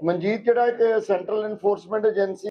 ਮਨਜੀਤ ਜਿਹੜਾ ਇੱਕ central enforcement agency